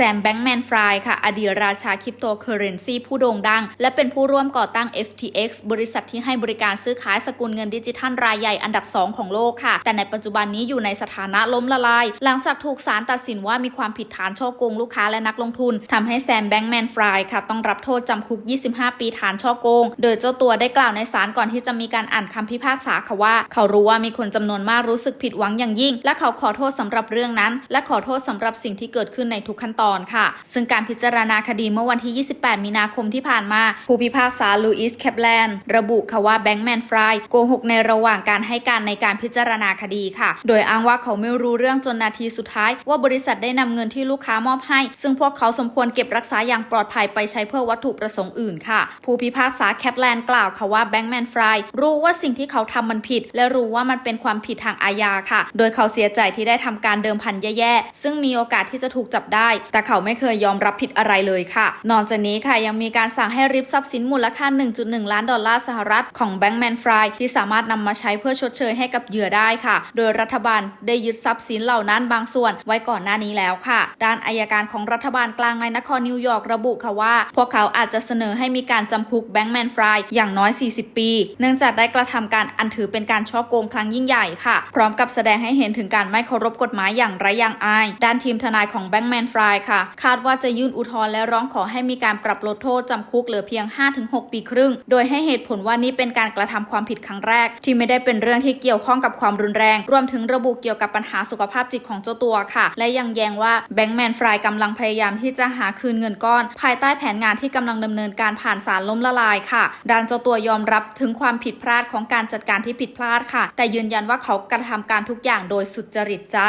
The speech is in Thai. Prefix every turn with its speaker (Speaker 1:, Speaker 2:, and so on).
Speaker 1: ซมแบงค์แมนฟรายค่ะ อดีตราชาคริปโตเคอเรนซีผู้โด่งดัง และเป็นผู้ร่วมก่อตั้ง FTX บริษัทที่ให้บริการซื้อขายสกุลเงินดิจิทัลรายใหญ่อันดับ 2 ของโลกค่ะ แต่ในปัจจุบันนี้อยู่ในสถานะล้มละลาย หลังจากถูกศาลตัดสินว่ามีความผิดฐานช่อโกงลูกค้าและนักลงทุนทำให้แซมแบงค์แมนฟรายค่ะ ต้องรับโทษจำคุก 25 ปีฐานช่อโกง โดยเจ้าตัวได้กล่าวในศาลก่อนที่จะมีการอ่านคำพิพากษาค่ะว่า เขารู้ว่ามีคนจำนวนมากรู้สึกผิดหวังอย่างยิ่ง และเขาขอโทษสำหรับเรื่องนั้น และขอโทษสำหรับสิ่งที่เกิดขึ้นในทุกขั้นตอนค่ะ ซึ่งการพิจารณาคดีเมื่อวันที่ 28 มีนาคมที่ผ่านมา ผู้พิพากษาลูอิสแคปแลนด์ระบุค่ะว่าแบงค์แมนฟรายโกหกในระหว่างการให้การในการพิจารณาคดีค่ะ โดยอ้างว่าเขาไม่รู้เรื่องจนนาทีสุดท้าย ว่าบริษัทได้นำเงินที่ลูกค้ามอบให้ ซึ่งพวกเขาสมควรเก็บรักษาอย่างปลอดภัยไปใช้เพื่อวัตถุประสงค์อื่นค่ะ ผู้พิพากษาแคปแลนด์กล่าวค่ะว่าแบงค์แมนฟรายรู้ว่าสิ่งที่เขาทำมันผิด และรู้ว่ามันเป็นความผิดทางอาญาค่ะ โดยเขาเสียใจที่ได้ทำการเดิมพันแย่ๆซึ่งมีโอกาสที่จะถูกจับได้ แต่เขาไม่เคยยอมรับผิดอะไรเลยค่ะ นอกจากนี้ค่ะยังมีการสั่งให้ริบทรัพย์สินมูลค่า 1.1 ล้านดอลลาร์สหรัฐของแบงค์แมนฟรายที่สามารถนำมาใช้เพื่อชดเชยให้กับเหยื่อได้ค่ะ โดยรัฐบาลได้ยึดทรัพย์สินเหล่านั้นบางส่วนไว้ก่อนหน้านี้แล้วค่ะ ด้านอายการของรัฐบาลกลางในนครนิวยอร์กระบุค่ะว่า พวกเขาอาจจะเสนอให้มีการจำคุกแบงค์แมนฟรายอย่างน้อย 40 ปี เนื่องจากได้กระทำการอันถือเป็นการช่อโกงครั้งยิ่งใหญ่ค่ะ พร้อมกับแสดงให้เห็นถึงการไม่เคารพกฎหมายอย่างไร้ยางอาย ด้านทีมทนายของแบงค์แมนฟรายค่ะ คาดว่าจะยื่นอุทธรณ์และร้องขอให้มีการปรับลดโทษจำคุกเหลือเพียง 5-6 ปีครึ่ง โดยให้เหตุผลว่านี่เป็นการกระทำความผิดครั้งแรก ที่ไม่ได้เป็นเรื่องที่เกี่ยวข้องกับความรุนแรง รวมถึงระบุเกี่ยวกับปัญหาสุขภาพจิตของเจ้าตัวค่ะ และยังแย้งว่าแบงค์แมนฟรายกำลังพยายามที่จะหาคืนเงินก้อน ภายใต้แผนงานที่กำลังดำเนินการผ่านศาลล้มละลายค่ะด้านเจ้าตัวยอมรับถึงความผิดพลาดของการจัดการที่ผิดพลาดค่ะ แต่ยืนยันว่าเขากระทำการทุกอย่างโดยสุจริตใจ